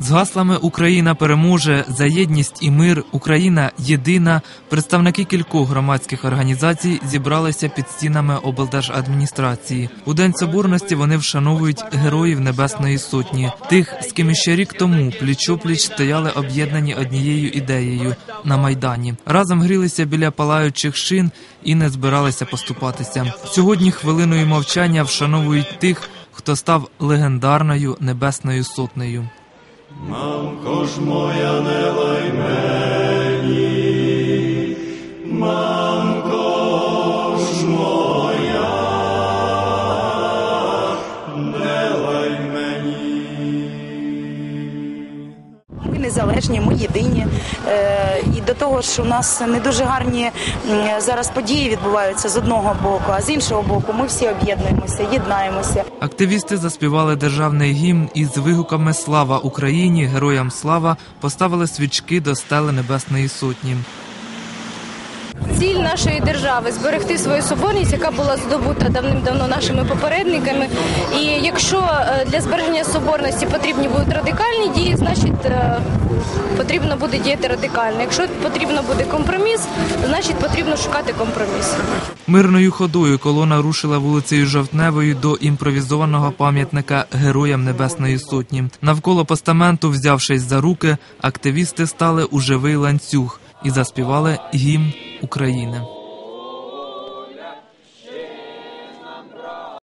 З гаслами Україна переможе за єдність і мир, Україна єдина. Представники кількох громадських організацій зібралися під стінами облдержадміністрації. У день соборності вони вшановують героїв Небесної Сотні, тих, з ким іще рік тому пліч-опліч стояли об'єднані однією ідеєю на майдані. Разом грілися біля палаючих шин і не збиралися поступатися. Сьогодні хвилиною мовчання вшановують тих, хто став легендарною небесною сотнею. Mamkoż moja, nelaj mnie. Незалежні, ми єдині. Е, І до того ж, у нас не дуже гарні зараз події відбуваються з одного боку, а з іншого боку, ми всі об'єднуємося, єднаємося. Активісти заспівали державний гімн із вигуками Слава Україні! Героям слава поставили свічки до стели Небесної Сотні. Ціль нашої держави зберегти свою соборність, яка була здобута давним-давно нашими попередниками. І якщо е, для збереження соборності потрібні будуть радикальні дії, значить е, потрібно буде діяти радикально. Якщо потрібно буде компроміс, значить потрібно шукати компроміс. Мирною ходою колона рушила вулицею Жовтневою до імпровізованого пам'ятника Героям Небесної Сотні. Навколо постаменту, взявшись за руки, активісти стали у живий ланцюг і заспівали гімн України.